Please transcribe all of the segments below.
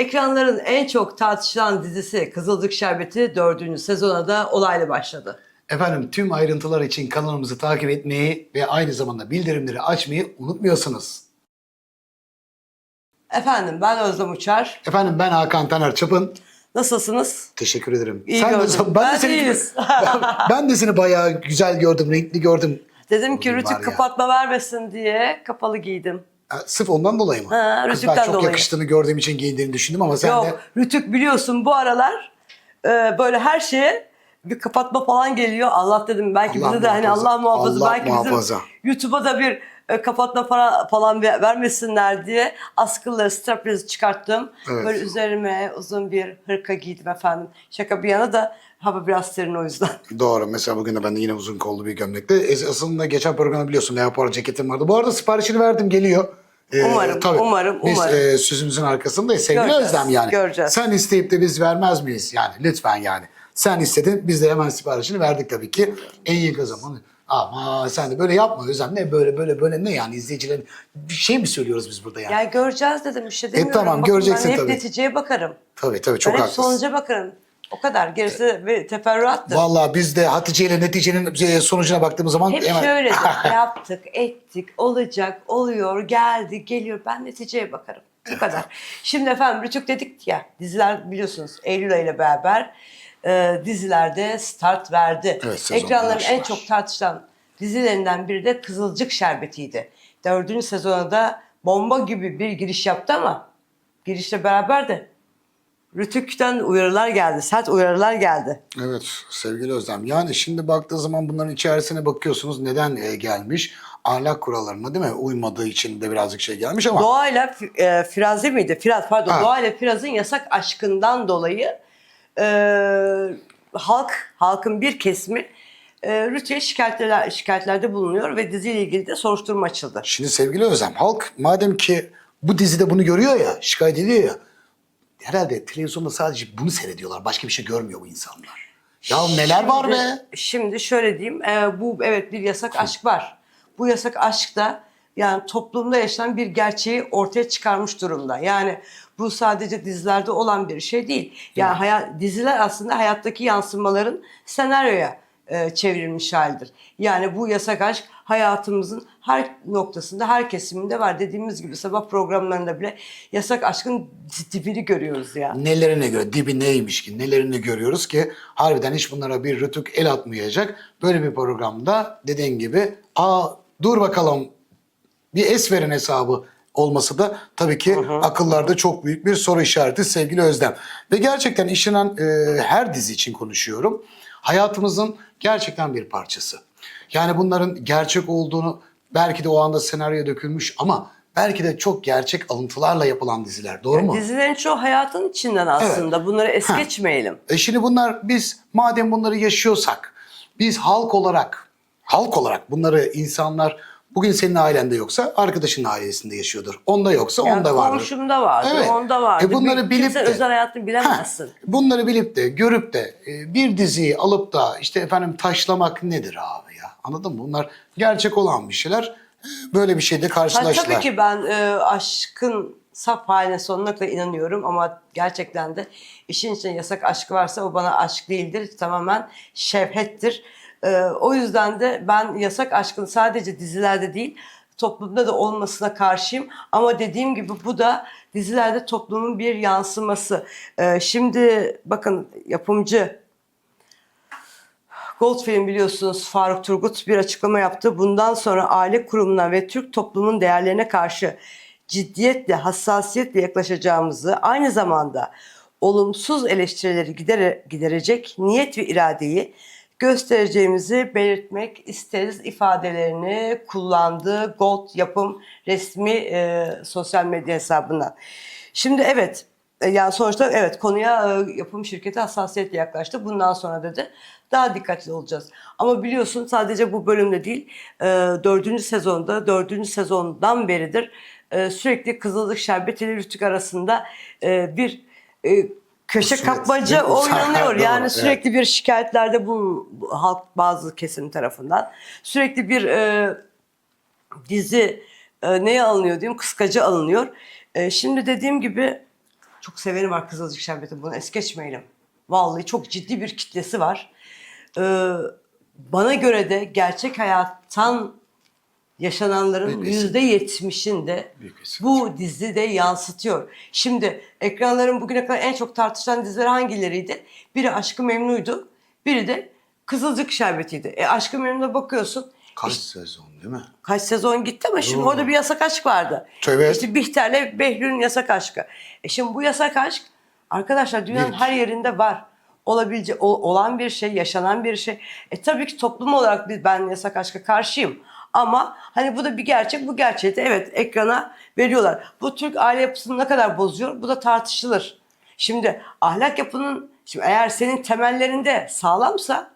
Ekranların en çok tartışılan dizisi Kızılcık Şerbeti 4. sezona da olayla başladı. Efendim tüm ayrıntılar için kanalımızı takip etmeyi ve aynı zamanda bildirimleri açmayı unutmuyorsunuz. Efendim ben Özlem Uçar. Efendim ben Hakan Taner Çapın. Nasılsınız? Teşekkür ederim. İyi de- gördüm. ben, de Ben seni, iyiyiz. ben, ben de seni bayağı güzel gördüm, renkli gördüm. Dedim ki Bugün var Rütük kapatma vermesin diye kapalı giydim. Sırf ondan dolayı mı? Ha, Kız Rütük'ten ben çok dolayı. yakıştığını gördüğüm için giydiğini düşündüm ama sen Yok de Rütük biliyorsun bu aralar e, böyle her şeye bir kapatma falan geliyor. Allah dedim belki Allah bize de hani muhafaza. Allah muhafaza Allah belki muhafaza. bizim YouTube'a da bir kapatma para falan ver- vermesinler diye askıları straplezi çıkarttım. Evet. Böyle üzerime uzun bir hırka giydim efendim. Şaka bir yana da hava biraz serin o yüzden. Doğru. Mesela bugün de ben de yine uzun kollu bir gömlekte. Es- Aslında geçen programda biliyorsun leopar ceketim vardı. Bu arada siparişini verdim geliyor. Ee, Umarım, umarım, Biz umarım. e, sözümüzün arkasındayız. Sevgili Göreceğiz, Özlem yani. göreceğiz. Sen isteyip de biz vermez miyiz? Yani lütfen yani. Sen istedin biz de hemen siparişini verdik tabii ki. En yakın zaman. Ama sen de böyle yapma Özlem. Ne böyle böyle böyle ne yani izleyicilerin bir şey mi söylüyoruz biz burada yani? Yani göreceğiz dedim bir şey demiyorum. E, tamam, Bakın göreceksin ben hep tabii. neticeye bakarım. Tabii tabii çok ben hep haklısın. sonuca bakarım. O kadar. Gerisi bir teferruattır. Vallahi biz de Hatice ile neticenin e, sonucuna baktığımız zaman Hep hemen... şöyle yaptık, ettik, olacak, oluyor, geldi, geliyor. Ben neticeye bakarım. Bu kadar. Şimdi efendim Rütük dedik ya, diziler biliyorsunuz Eylül ayıyla beraber e, dizilerde start verdi. Evet, Ekranların en çok tartışılan dizilerinden biri de Kızılcık Şerbeti'ydi. Dördüncü sezona da bomba gibi bir giriş yaptı ama girişle beraber de Rütük'ten uyarılar geldi, sert uyarılar geldi. Evet sevgili Özlem. Yani şimdi baktığı zaman bunların içerisine bakıyorsunuz neden e, gelmiş? Ahlak kurallarına değil mi? Uymadığı için de birazcık şey gelmiş ama Doğayla e, Firazi miydi? Firaz pardon. Ha. Doğayla Firaz'ın yasak aşkından dolayı e, halk halkın bir kesimi e, Rütü'ye şikayetler, şikayetlerde bulunuyor ve diziyle ilgili de soruşturma açıldı. şimdi sevgili Özlem halk madem ki bu dizide bunu görüyor ya şikayet ediyor ya herhalde televizyonda sadece bunu seyrediyorlar. Başka bir şey görmüyor bu insanlar. Ya neler var Şimdi- be? Şimdi şöyle diyeyim. e, bu evet bir yasak aşk var. Bu yasak aşk da yani toplumda yaşanan bir gerçeği ortaya çıkarmış durumda. Yani bu sadece dizilerde olan bir şey değil. Yani hayat, diziler aslında hayattaki yansımaların senaryoya e, çevrilmiş halidir. Yani bu yasak aşk hayatımızın her noktasında, her kesiminde var. Dediğimiz gibi sabah programlarında bile yasak aşkın dibini görüyoruz ya. Nelerine göre dibi neymiş ki nelerini görüyoruz ki harbiden hiç bunlara bir rütük el atmayacak. Böyle bir programda dediğin gibi aa dur bakalım bir es veren hesabı olması da tabii ki akıllarda çok büyük bir soru işareti sevgili Özlem. Ve gerçekten işlenen e, her dizi için konuşuyorum. Hayatımızın gerçekten bir parçası. Yani bunların gerçek olduğunu belki de o anda senaryoya dökülmüş ama belki de çok gerçek alıntılarla yapılan diziler. Doğru mu? Dizilerin çoğu hayatın içinden aslında. Bunları es Ha. geçmeyelim. E şimdi bunlar biz madem bunları yaşıyorsak biz halk olarak halk olarak bunları insanlar bugün senin ailende yoksa arkadaşının ailesinde yaşıyordur. Onda yoksa Yani onda vardır. komşumda vardı, Evet. onda vardı. E bunları bilip kimse de- özel hayatını bilemezsin. Heh, bunları bilip de görüp de e, bir diziyi alıp da işte efendim taşlamak nedir abi ya? Anladın mı? Bunlar gerçek olan bir şeyler. E, Böyle bir şeyde Ha, karşılaştılar. tabii ki ben e, aşkın saf haline sonuna kadar inanıyorum ama gerçekten de işin içinde yasak aşk varsa o bana aşk değildir. Tamamen şevhettir. E, o yüzden de ben yasak aşkın sadece dizilerde değil toplumda da olmasına karşıyım. Ama dediğim gibi bu da dizilerde toplumun bir yansıması. E, şimdi bakın yapımcı Goldfilm biliyorsunuz Faruk Turgut bir açıklama yaptı. Bundan sonra aile kurumuna ve Türk toplumun değerlerine karşı ciddiyetle, hassasiyetle yaklaşacağımızı, aynı zamanda olumsuz eleştirileri gidere, giderecek niyet ve iradeyi göstereceğimizi belirtmek isteriz ifadelerini kullandı Gold Yapım resmi e, sosyal medya hesabından. Şimdi evet e, yani sonuçta evet konuya e, yapım şirketi hassasiyetle yaklaştı. Bundan sonra dedi daha dikkatli olacağız. Ama biliyorsun sadece bu bölümde değil e, dördüncü sezonda dördüncü sezondan beridir e, sürekli Kızılcık Şerbeti ile Rütük arasında e, bir e, köşe kapmaca oynanıyor. Doğru, Yani evet. sürekli bir şikayetlerde bu, bu halk bazı kesim tarafından sürekli bir e, dizi e, neye alınıyor diyeyim kıskacı alınıyor. E, şimdi dediğim gibi Çok seveni var Kızılcık Şerbeti. Bunu es geçmeyelim. Vallahi çok ciddi bir kitlesi var. Ee, bana göre de gerçek hayattan yaşananların yüzde yetmişinde Büyük esinti. bu dizide yansıtıyor. Şimdi ekranların bugüne kadar en çok tartışılan diziler hangileriydi? Biri Aşkı Memnu'ydu. Biri de Kızılcık Şerbeti'ydi. E Aşkı Memnu'na bakıyorsun. Kaç sezon değil mi? Kaç sezon gitti ama şimdi orada bir yasak aşk vardı. Evet. İşte Bihter'le Behlül'ün yasak aşkı. E şimdi bu yasak aşk arkadaşlar dünyanın her yerinde var. Olabilecek, ol- olan bir şey, yaşanan bir şey. E tabii ki toplum olarak biz, ben yasak aşka karşıyım. Ama hani bu da bir gerçek, bu gerçeği de evet ekrana veriyorlar. Bu Türk aile yapısını ne kadar bozuyor? Bu da tartışılır. Şimdi ahlak yapının, şimdi eğer senin temellerinde sağlamsa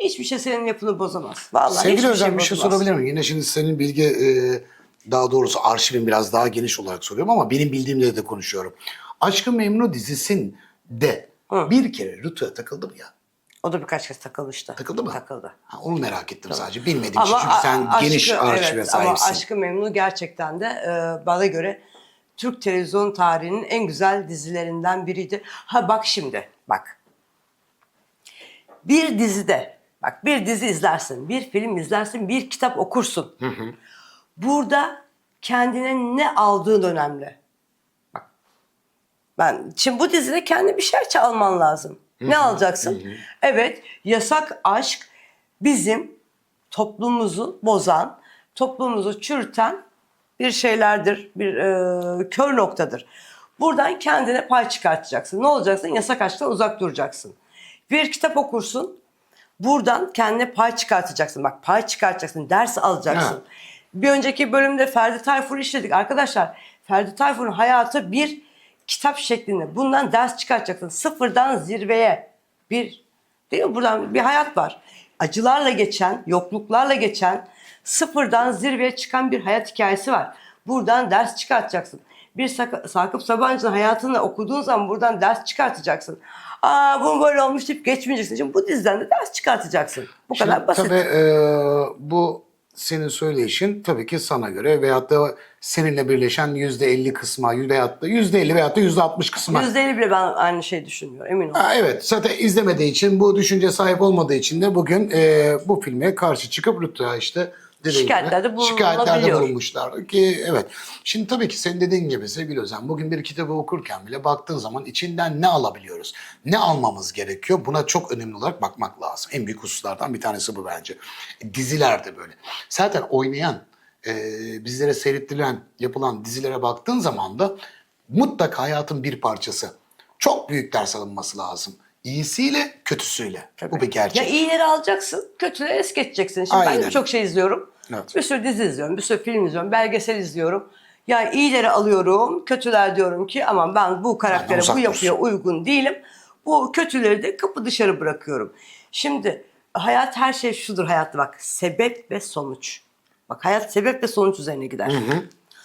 hiçbir şey senin yapını bozamaz. Vallahi Sevgili Özlem bir şey sorabilir miyim? Yine şimdi senin bilgi e, daha doğrusu arşivin biraz daha geniş olarak soruyorum ama benim bildiğimle de konuşuyorum. Aşkı Memnu dizisinde Hı. bir kere Rütü'ye takıldı mı ya? O da birkaç kez takılmıştı. Takıldı mı? Takıldı. Ha, onu merak ettim sadece. Bilmediğim için Ama çünkü sen a- geniş aşkı- arşive evet, Ama sahipsin. Aşkı Memnu gerçekten de e, bana göre Türk televizyon tarihinin en güzel dizilerinden biriydi. Ha bak şimdi bak. Bir dizide bak bir dizi izlersin, bir film izlersin, bir kitap okursun. Burada kendine ne aldığın önemli. Bak. Ben şimdi bu dizide kendi bir şey alman lazım. Ne alacaksın? Evet, yasak aşk bizim toplumumuzu bozan, toplumumuzu çürüten bir şeylerdir, bir e, kör noktadır. Buradan kendine pay çıkartacaksın. Ne olacaksın? Yasak aşktan uzak duracaksın. Bir kitap okursun, buradan kendine pay çıkartacaksın. Bak pay çıkartacaksın, ders alacaksın. Evet. Bir önceki bölümde Ferdi Tayfur'u işledik. Arkadaşlar Ferdi Tayfur'un hayatı bir kitap şeklinde. Bundan ders çıkartacaksın. Sıfırdan zirveye bir değil mi? Buradan bir hayat var. Acılarla geçen, yokluklarla geçen, sıfırdan zirveye çıkan bir hayat hikayesi var. Buradan ders çıkartacaksın. Bir Sak- Sakıp Sabancı'nın hayatını okuduğun zaman buradan ders çıkartacaksın. Aa bu böyle olmuş deyip geçmeyeceksin. Şimdi bu diziden de ders çıkartacaksın. Bu Şimdi kadar basit. Tabii e, bu senin söyleyişin tabii ki sana göre veyahut da seninle birleşen yüzde elli kısma veyahut da yüzde elli veyahut da yüzde altmış kısma. %50 bile ben aynı şeyi düşünmüyorum emin ol. Ha, evet zaten izlemediği için bu düşünce sahip olmadığı için de bugün e, bu filme karşı çıkıp Rütü'ye işte dediğin Şikayetlerde şikayetlerde bulunabiliyor. bulunmuşlar. Ki evet. Şimdi tabii ki senin dediğin gibi sevgili Özen bugün bir kitabı okurken bile baktığın zaman içinden ne alabiliyoruz? Ne almamız gerekiyor? Buna çok önemli olarak bakmak lazım. En büyük hususlardan bir tanesi bu bence. Diziler de böyle. Zaten oynayan, e, bizlere seyrettirilen, yapılan dizilere baktığın zaman da mutlaka hayatın bir parçası. Çok büyük ders alınması lazım. İyisiyle, kötüsüyle. Bu bir gerçek. Ya iyileri alacaksın, kötüleri es geçeceksin. Şimdi ben Aynen. de çok şey izliyorum. Evet. Bir sürü dizi izliyorum, bir sürü film izliyorum, belgesel izliyorum. Yani iyileri alıyorum, kötüler diyorum ki aman ben bu karaktere, bu yapıya uygun değilim. Bu kötüleri de kapı dışarı bırakıyorum. Şimdi hayat her şey şudur hayatta bak. Sebep ve sonuç. Bak hayat sebep ve sonuç üzerine gider.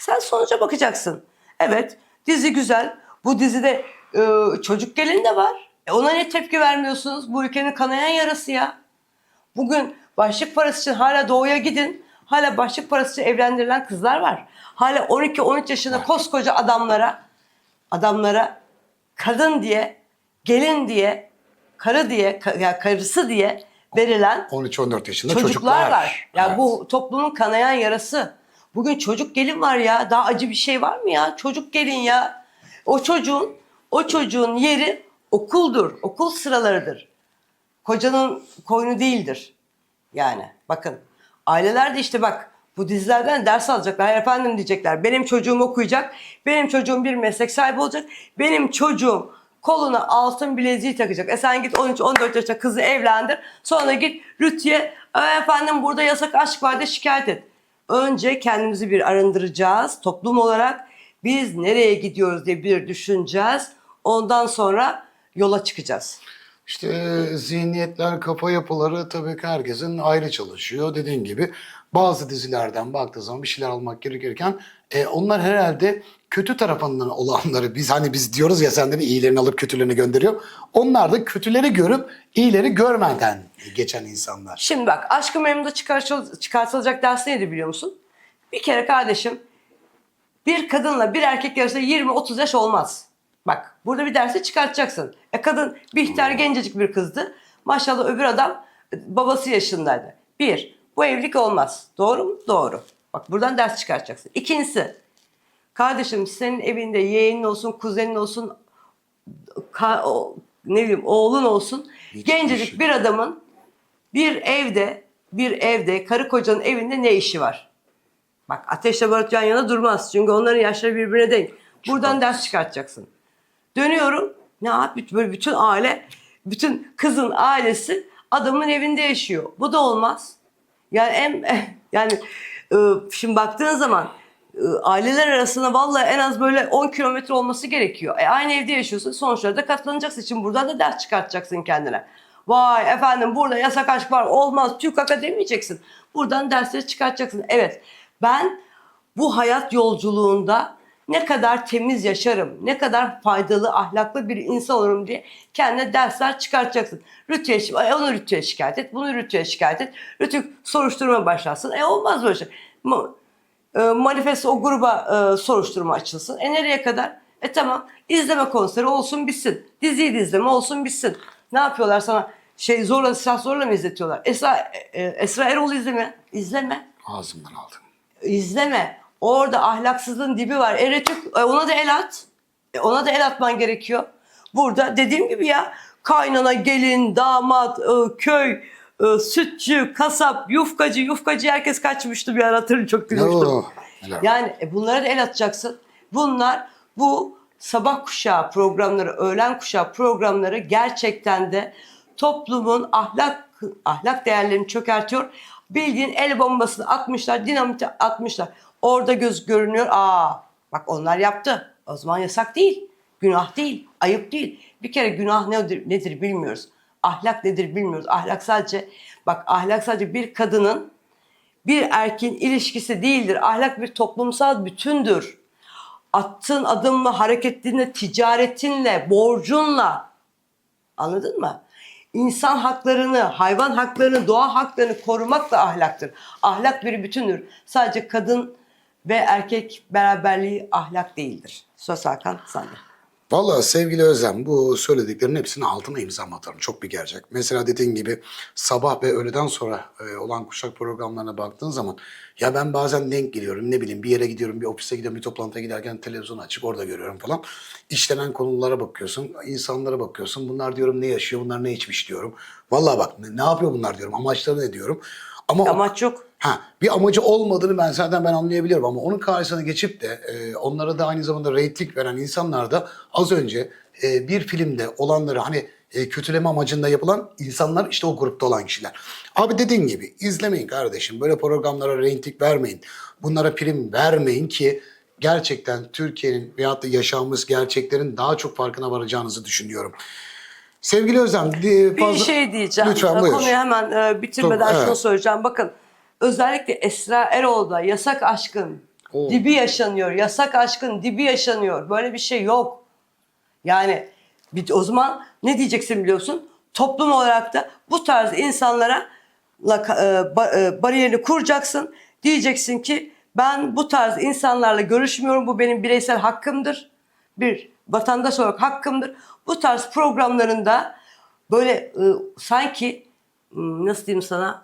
Sen sonuca bakacaksın. Evet dizi güzel. Bu dizide e, çocuk gelin de var. E, ona ne tepki vermiyorsunuz? Bu ülkenin kanayan yarası ya. Bugün başlık parası için hala doğuya gidin. Hala başlık parası için evlendirilen kızlar var. Hala 12-13 yaşında koskoca adamlara adamlara kadın diye, gelin diye, karı diye, ka- ya karısı diye verilen 13-14 yaşında çocuklar, çocuklar, var. Ya Evet. bu toplumun kanayan yarası. Bugün çocuk gelin var ya. Daha acı bir şey var mı ya? Çocuk gelin ya. O çocuğun o çocuğun yeri okuldur. Okul sıralarıdır. Kocanın koynu değildir. Yani bakın aileler de işte bak bu dizilerden ders alacaklar. Efendim diyecekler. Benim çocuğum okuyacak. Benim çocuğum bir meslek sahibi olacak. Benim çocuğum koluna altın bileziği takacak. E sen git 13-14 yaşında kızı evlendir. Sonra git Rütü'ye "Aa efendim burada yasak aşk var de şikayet et. Önce kendimizi bir arındıracağız toplum olarak. Biz nereye gidiyoruz diye bir düşüneceğiz. Ondan sonra yola çıkacağız. İşte e, zihniyetler, kafa yapıları tabii ki herkesin ayrı çalışıyor. Dediğin gibi bazı dizilerden baktığı zaman bir şeyler almak gerekirken e, onlar herhalde kötü tarafından olanları biz hani biz diyoruz ya senden iyilerini alıp kötülerini gönderiyor. Onlar da kötüleri görüp iyileri görmeden geçen insanlar. Şimdi bak Aşkı Memnu'da çıkartıl- çıkartılacak ders neydi biliyor musun? Bir kere kardeşim bir kadınla bir erkek arasında 20-30 yaş olmaz. Bak burada bir dersi çıkartacaksın. E kadın Bihter gencecik bir kızdı. Maşallah öbür adam e, babası yaşındaydı. Bir, bu evlilik olmaz. Doğru mu? Doğru. Bak buradan ders çıkartacaksın. İkincisi, kardeşim senin evinde yeğenin olsun, kuzenin olsun, o- ne bileyim oğlun olsun. Hiçbir gencecik şey. bir adamın bir evde, bir evde, karı kocanın evinde ne işi var? Bak ateşle barut yan yana durmaz. Çünkü onların yaşları birbirine denk. Buradan ders çıkartacaksın. Dönüyorum. Ne yap? Böyle bütün aile, bütün kızın ailesi adamın evinde yaşıyor. Bu da olmaz. Yani en yani şimdi baktığın zaman e, aileler arasında vallahi en az böyle 10 kilometre olması gerekiyor. E, aynı evde yaşıyorsun. Sonuçlara da katlanacaksın. Şimdi buradan da ders çıkartacaksın kendine. Vay efendim burada yasak aşk var olmaz tüy kaka demeyeceksin. Buradan dersleri çıkartacaksın. Evet ben bu hayat yolculuğunda ne kadar temiz yaşarım, ne kadar faydalı, ahlaklı bir insan olurum diye kendine dersler çıkartacaksın. Rütüye, onu rütüye şikayet et, bunu rütüye şikayet et. Rütü soruşturma başlasın. E olmaz böyle şey. E, o gruba e, soruşturma açılsın. E nereye kadar? E tamam izleme konseri olsun bitsin. Diziyi de izleme olsun bitsin. Ne yapıyorlar sana? Şey zorla silah zorla mı izletiyorlar? Esra, e, Esra Erol'u izleme. İzleme. Ağzımdan aldım. İzleme. Orada ahlaksızlığın dibi var. Eretük e, ona da el at. E, ona da el atman gerekiyor. Burada dediğim gibi ya kaynana, gelin, damat, e, köy, e, sütçü, kasap, yufkacı, yufkacı herkes kaçmıştı bir ara hatırlıyorum çok gülmüştüm. Yani e, bunlara da el atacaksın. Bunlar bu sabah kuşağı programları, öğlen kuşağı programları gerçekten de toplumun ahlak ahlak değerlerini çökertiyor. Bildiğin el bombasını atmışlar, dinamiti atmışlar. Orada göz görünüyor. Aa bak onlar yaptı. O zaman yasak değil. Günah değil, ayıp değil. Bir kere günah nedir, nedir bilmiyoruz. Ahlak nedir bilmiyoruz. Ahlak sadece bak ahlak sadece bir kadının bir erkeğin ilişkisi değildir. Ahlak bir toplumsal bütündür. Attığın adımla, hareketinle, ticaretinle, borcunla. Anladın mı? İnsan haklarını, hayvan haklarını, doğa haklarını korumak da ahlaktır. Ahlak bir bütündür. Sadece kadın ve erkek beraberliği ahlak değildir. Söz Hakan sende. Vallahi sevgili Özlem bu söylediklerin hepsinin altına imza atarım. Çok bir gerçek. Mesela dediğin gibi sabah ve öğleden sonra e, olan kuşak programlarına baktığın zaman ya ben bazen denk geliyorum ne bileyim bir yere gidiyorum bir ofise gidiyorum bir toplantıya giderken televizyon açık orada görüyorum falan. İşlenen konulara bakıyorsun insanlara bakıyorsun bunlar diyorum ne yaşıyor bunlar ne içmiş diyorum. Vallahi bak ne, ne yapıyor bunlar diyorum amaçları ne diyorum. Ama Amaç yok. Ha, bir amacı olmadığını ben zaten ben anlayabiliyorum ama onun karşısına geçip de e, onlara da aynı zamanda reyting veren insanlar da az önce e, bir filmde olanları hani e, kötüleme amacında yapılan insanlar işte o grupta olan kişiler. Abi dediğin gibi izlemeyin kardeşim. Böyle programlara reyting vermeyin. Bunlara prim vermeyin ki gerçekten Türkiye'nin veyahut da yaşamımız gerçeklerin daha çok farkına varacağınızı düşünüyorum. Sevgili Özlem, di- Bir fazla- şey diyeceğim. Lütfen buyur. Konuyu hemen e, bitirmeden evet. şunu söyleyeceğim. Bakın özellikle Esra Erol'da yasak aşkın Oo. dibi yaşanıyor. Yasak aşkın dibi yaşanıyor. Böyle bir şey yok. Yani bir, o zaman ne diyeceksin biliyorsun? Toplum olarak da bu tarz insanlara la, e, ba- e, bariyerini kuracaksın. Diyeceksin ki ben bu tarz insanlarla görüşmüyorum. Bu benim bireysel hakkımdır. Bir vatandaş olarak hakkımdır. Bu tarz programlarında böyle e, sanki m, nasıl diyeyim sana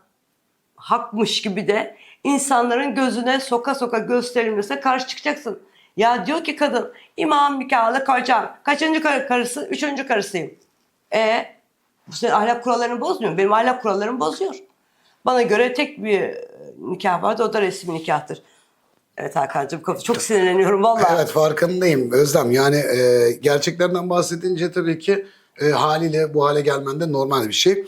hakmış gibi de insanların gözüne soka soka gösterilmesine karşı çıkacaksın. Ya diyor ki kadın imam nikahlı kocam. Kaçıncı kar- karısı? Üçüncü karısıyım. E bu senin ahlak kurallarını bozmuyor. mu? Benim ahlak kurallarımı bozuyor. Bana göre tek bir e, nikah vardı o da resmi nikahtır. Evet Hakan'cığım çok sinirleniyorum vallahi. Evet farkındayım Özlem. Yani e, gerçeklerden bahsedince tabii ki e, haliyle bu hale gelmen de normal bir şey.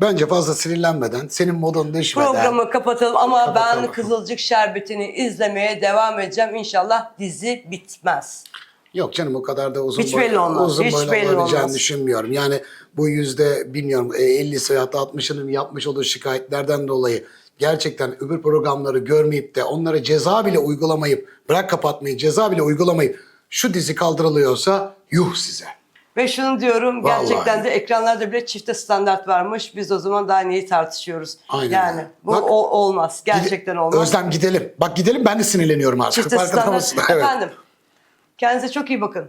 Bence fazla sinirlenmeden, senin modun düşmeden. Programı kapatalım ama Kapatalım. ben Kızılcık Şerbeti'ni izlemeye devam edeceğim. İnşallah dizi bitmez. Yok canım o kadar da uzun Hiç boy- belli olmaz, uzun hiç boylu belli olabileceğini olmaz. düşünmüyorum. Yani bu yüzde bilmiyorum e, 50'si veyahut da 60'ının yapmış olduğu şikayetlerden dolayı gerçekten öbür programları görmeyip de onlara ceza bile uygulamayıp bırak kapatmayı ceza bile uygulamayıp şu dizi kaldırılıyorsa yuh size. Ve şunu diyorum Vallahi. gerçekten de ekranlarda bile çifte standart varmış. Biz o zaman daha neyi tartışıyoruz? Aynen Yani bu Bak, o- olmaz. Gerçekten olmaz. Özlem gidelim. Bak gidelim ben de sinirleniyorum artık. çifte standart. Evet. Efendim kendinize çok iyi bakın.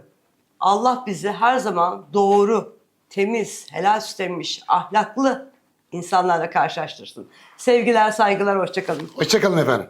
Allah bizi her zaman doğru, temiz, helal süt emmiş, ahlaklı insanlarla karşılaştırsın. Sevgiler, saygılar, hoşçakalın. Hoşçakalın efendim.